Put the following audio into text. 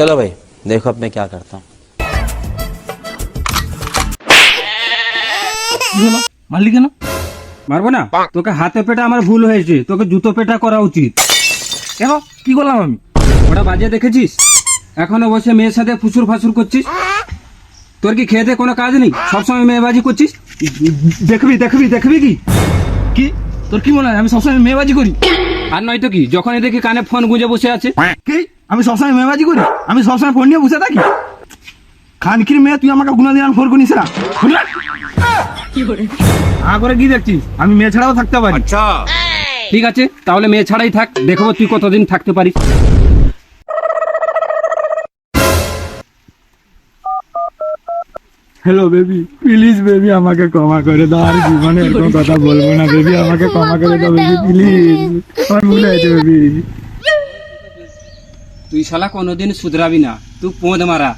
चलो भाई देखो अब मैं क्या करता हूँ কি হলো মারলি কেন মারবো না তোকে হাতে পেটা আমার ভুল হয়েছে তোকে জুতো পেটা করা উচিত কেন কি করলাম আমি ওটা বাজে দেখেছিস এখনো বসে মেয়ের সাথে ফুসুর ফাসুর করছিস তোর কি খেতে কোনো কাজ নেই সবসময় মেয়েবাজি করছিস দেখবি দেখবি দেখবি কি কি তোর কি মনে হয় আমি সবসময় মেয়েবাজি করি আর নয়তো কি যখনই দেখি কানে ফোন গুঁজে বসে আছে কি আমি সবসময় মেয়েবাজি করি আমি সবসময় ফোন নিয়ে বসে থাকি। খানকির মেয়ে তুই আমাকে গুনা দিয়ে ফোন করিস না। আ করে কি দেখছিস? আমি মেয়ে ছাড়াও থাকতে পারি। ঠিক আছে তাহলে মেয়ে ছাড়াই থাক দেখব তুই কতদিন থাকতে পারিস। হ্যালো বেবি প্লিজ বেবি আমাকে ক্ষমা করে দাও আর জীবনে এরকম কথা বলব না বেবি আমাকে ক্ষমা করে দাও বেবি প্লিজ আমার ভুল হয়েছে বেবি তুই শালা কোনোদিন শুধরাবি না তুই পোঁদ মারা।